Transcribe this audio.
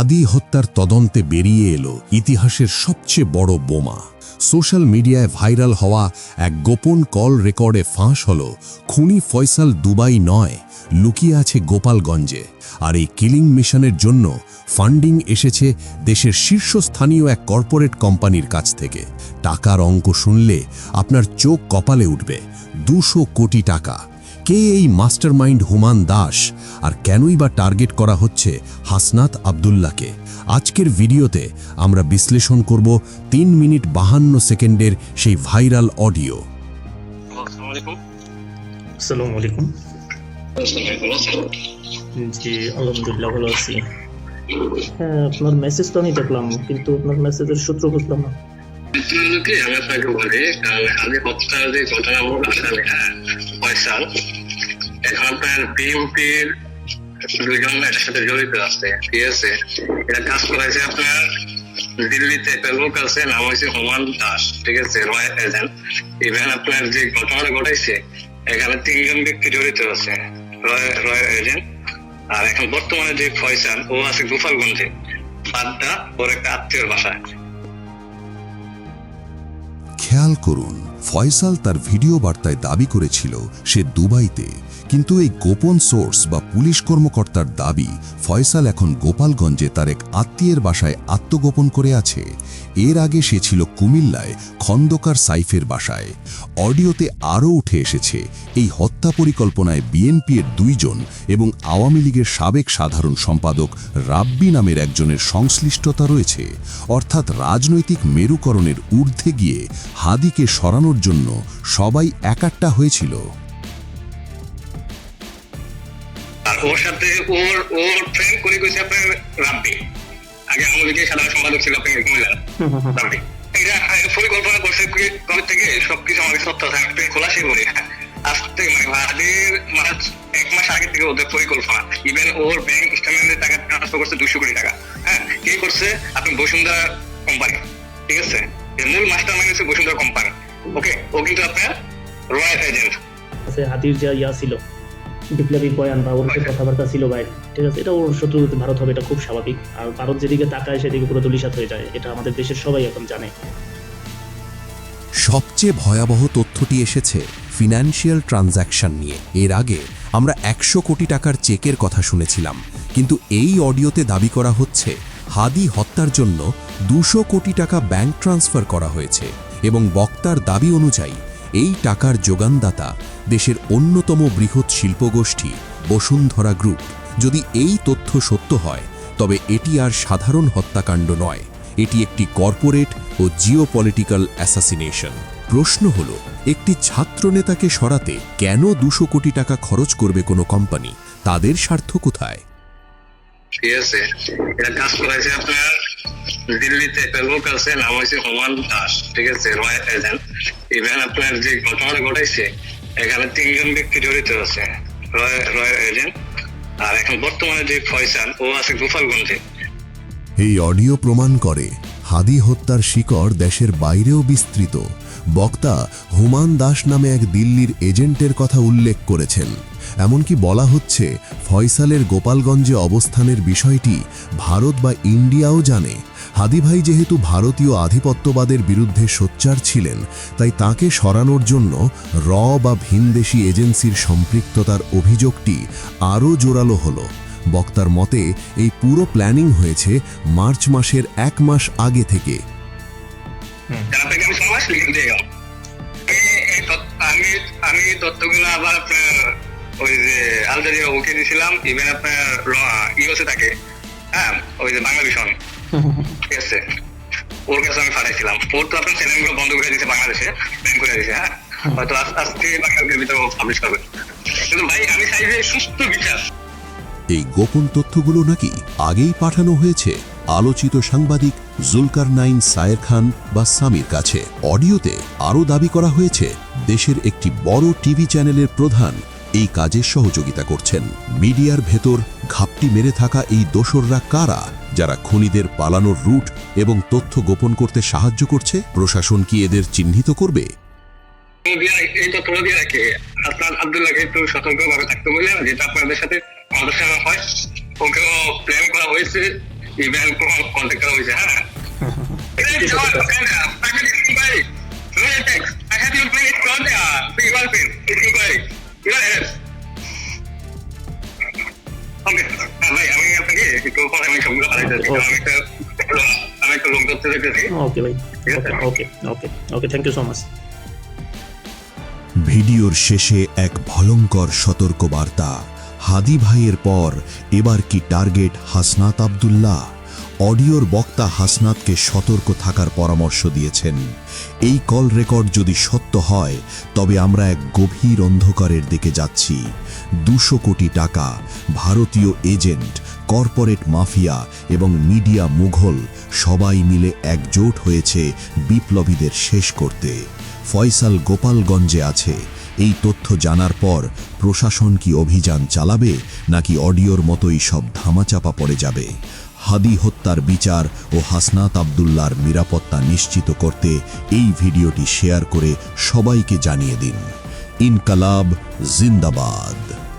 হাদি হত্যার তদন্তে বেরিয়ে এলো ইতিহাসের সবচেয়ে বড় বোমা। সোশ্যাল মিডিয়ায় ভাইরাল হওয়া এক গোপন কল রেকর্ডে ফাঁস হল খুনি ফয়সাল দুবাই নয়, লুকিয়ে আছে গোপালগঞ্জে। আর এই কিলিং মিশনের জন্য ফান্ডিং এসেছে দেশের শীর্ষস্থানীয় এক কর্পোরেট কোম্পানির কাছ থেকে। টাকার অঙ্ক শুনলে আপনার চোখ কপালে উঠবে। দুশো কোটি টাকা। কে এই মাস্টারমাইন্ড হুমান দাস আর কেনই বা টার্গেট করা হচ্ছে হাসনাত আবদুল্লাকে আজকের ভিডিওতে আমরা বিশ্লেষণ করব তিন মিনিট বাহান্ন সেকেন্ডের সেই ভাইরাল অডিও। আসসালামু আলাইকুম আসসালামু আলাইকুম ভালো আছেন? জি আলহামদুলিল্লাহ ভালো আছি। হ্যাঁ আপনার মেসেজ তো আমি দেখলাম কিন্তু আপনার মেসেজের সূত্র বুঝলাম না। দ্বিতীয় হলো কি, আমি আপনাকে বলি, আমি হত্যার যে ঘটনামূলক আসামি, হ্যাঁ, ফয়সাল, এখন আপনার বিএনপির দুইজন এটার সাথে জড়িত আছে ঠিক আছে? এটা কাজ করাইছে আপনার দিল্লিতে একটা লোক আছে নাম হয়েছে হুমান দাস ঠিক আছে? রয়্যাল এজেন্ট ইভেন আপনার যে ঘটনাটা ঘটাইছে এখানে তিনজন ব্যক্তি জড়িত আছে রয়্যাল এজেন্ট আর এখন বর্তমানে যে ফয়সাল ও আছে গোপালগঞ্জে। বাড্ডা ওর একটা আত্মীয়র বাসায়। খেয়াল করুন ফয়সাল তার ভিডিও বার্তায় দাবি করেছিল সে দুবাইতে। কিন্তু এই গোপন সোর্স বা পুলিশ কর্মকর্তার দাবি ফয়সাল এখন গোপালগঞ্জে তার এক আত্মীয়ের বাসায় আত্মগোপন করে আছে। এর আগে সে ছিল কুমিল্লায় খন্দকার সাইফের বাসায়। অডিওতে আরও উঠে এসেছে এই হত্যা পরিকল্পনায় বিএনপির দুইজন এবং আওয়ামী লীগের সাবেক সাধারণ সম্পাদক রাব্বি নামের একজনের সংশ্লিষ্টতা রয়েছে। অর্থাৎ রাজনৈতিক মেরুকরণের ঊর্ধ্বে গিয়ে হাদিকে সরানোর জন্য সবাই একাট্টা হয়েছিল। ওর সাথে ওর ওর ফ্রেন্ড করে গেছে আপনার রাব্বি। আগে আমাদের লীগের সাধারণ সম্পাদক ছিল আপনার কুমিল্লার রাব্বি। এটা পরিকল্পনা করছে কবে থেকে সবকিছু আমাদের সত্য থাকতে খোলাসই বলি আজ থেকে মানে ভারতের মাস, এক মাস আগে থেকে ওদের পরিকল্পনা। ইভেন ওর ব্যাংক স্টেটমেন্টে টাকা ট্রান্সফার করছে দুশো কোটি টাকা। হ্যাঁ কে করছে? আপনি বসুন্ধরা কোম্পানি ঠিক আছে? মূল মাস্টার মাইন্ড হচ্ছে বসুন্ধরা কোম্পানি ওকে ও কিন্তু আপনার রয়্যাল এজেন্ট হাতির যা ইয়া ছিল বিপ্লবী বয়ান বা ওর যে কথাবার্তা ছিল ভাই। ঠিক আছে? এটা ওর শত্রুতে ভারত হবে এটা খুব স্বাভাবিক। আর ভারত যেদিকে তাকায় সেদিকে পুরো দুলিশাত হয়ে যায়। এটা আমাদের দেশের সবাই এখন জানে। সবচেয়ে ভয়াবহ তথ্যটি এসেছে ফিনান্সিয়াল ট্রানজ্যাকশন নিয়ে। এর আগে আমরা একশো কোটি টাকার চেকের কথা শুনেছিলাম। কিন্তু এই অডিওতে দাবি করা হচ্ছে হাদি হত্যার জন্য দুশো কোটি টাকা ব্যাংক ট্রান্সফার করা হয়েছে এবং বক্তার দাবি অনুযায়ী এই টাকার যোগানদাতা দেশের অন্যতম বৃহৎ শিল্পগোষ্ঠী বসুন্ধরা গ্রুপ। যদি এই তথ্য সত্য হয়, তবে এটি আর সাধারণ হত্যাকাণ্ড নয়। এটি একটি কর্পোরেট ও জিওপলিটিক্যাল অ্যাসাসিনেশন। প্রশ্ন হল, একটি ছাত্রনেতাকে সরাতে কেন দুশো কোটি টাকা খরচ করবে কোনো কোম্পানি? তাদের স্বার্থ কোথায়? ঠিক আছে। এটা কাজ করাইছে আপনার। দিল্লিতে একটা লোক আছে, নাম হয়েছে হুমান দাস, ঠিক আছে? ইভেন আপনার যে ঘটাইছে, এখানে তিনজন ব্যক্তি জড়িত আছে রয়্যাল এজেন্ট। আর এখন বর্তমানে যে ও আছে গোপালগঞ্জে। এই অডিও প্রমাণ করে হাদি হত্যার শিকড় দেশের বাইরেও বিস্তৃত। বক্তা হুমান দাস নামে এক দিল্লির এজেন্টের কথা উল্লেখ করেছেন। এমনকি বলা হচ্ছে ফয়সালের গোপালগঞ্জে অবস্থানের বিষয়টি ভারত বা ইন্ডিয়াও জানে। হাদিভাই যেহেতু ভারতীয় আধিপত্যবাদের বিরুদ্ধে সোচ্চার ছিলেন, তাই তাকে সরানোর জন্য র বা ভিনদেশি এজেন্সির সম্পৃক্ততার অভিযোগটি আরও জোরালো হলো। বক্তার মতে, এই পুরো প্ল্যানিং হয়েছে মার্চ মাসের এক মাস আগে থেকে। তথ্য- আমি আমি তথ্যগুলো আবার ওই যে দিয়েছিলাম ইভেন আপনার ইউএসএ থাকে হ্যাঁ ওই যে বাংলাদেশন ঠিক আছে? ওর কাছে আমি পাঠাইছিলাম। ওর তো আপনার চ্যানেলগুলো বন্ধ করে দিয়েছে বাংলাদেশে ব্যান করে দিয়েছে হ্যাঁ? হয়তো আজ- আজকে বাংলাদেশের ভিতরে পাবলিশ করবে। কিন্তু ভাই আমি চাই যে সুস্থ বিচার। এই গোপন তথ্যগুলো নাকি আগেই পাঠানো হয়েছে আলোচিত সাংবাদিক জুলকার নাইন সায়ের খান বা সামির কাছে। অডিওতে আরও দাবি করা হয়েছে দেশের একটি বড় টিভি চ্যানেলের প্রধান এই কাজে সহযোগিতা করছেন মিডিয়ার ভেতর ঘাপটি মেরে থাকা এই দোসররা কারা যারা খনিদের পালানোর রুট এবং তথ্য গোপন করতে সাহায্য করছে প্রশাসন কি এদের চিহ্নিত করবে দিয়ে- এই তথ্যগুলো দিয়ে রাখে আপনার আবদুল্লাহকে একটু সতর্কভাবে থাকতে বললেন যেটা আপনাদের সাথে হয় ওকেও প্ল্যান করা হয়েছে কন্ট্যাক্ট করা হয়েছে হ্যাঁ. I had you play it. It's. You arrest. Okay. ভাই আমি আপনাকে একটু পরে আমি সবগুলো পাঠাইতেছি Okay. আমি একটা লোক ধরতে দেখতেছি ওকে ভাই okay okay okay thank you so much ভিডিওর শেষে এক ভয়ঙ্কর সতর্কবার্তা। হাদি ভাইয়ের পর এবার কি টার্গেট হাসনাত আবদুল্লাহ? অডিওর বক্তা হাসনাতকে সতর্ক থাকার পরামর্শ দিয়েছেন। এই কল রেকর্ড যদি সত্য হয়, তবে আমরা এক গভীর অন্ধকারের দিকে যাচ্ছি। দুশো কোটি টাকা, ভারতীয় এজেন্ট, কর্পোরেট মাফিয়া এবং মিডিয়া মুঘল সবাই মিলে একজোট হয়েছে বিপ্লবীদের শেষ করতে। ফয়সাল গোপালগঞ্জে আছে। এই তথ্য জানার পর প্রশাসন কি অভিযান চালাবে, নাকি অডিওর মতোই সব ধামাচাপা পড়ে যাবে? হাদি হত্যার বিচার ও হাসনাত আবদুল্লার নিরাপত্তা নিশ্চিত করতে এই ভিডিওটি শেয়ার করে সবাইকে জানিয়ে দিন। ইনকালাব জিন্দাবাদ।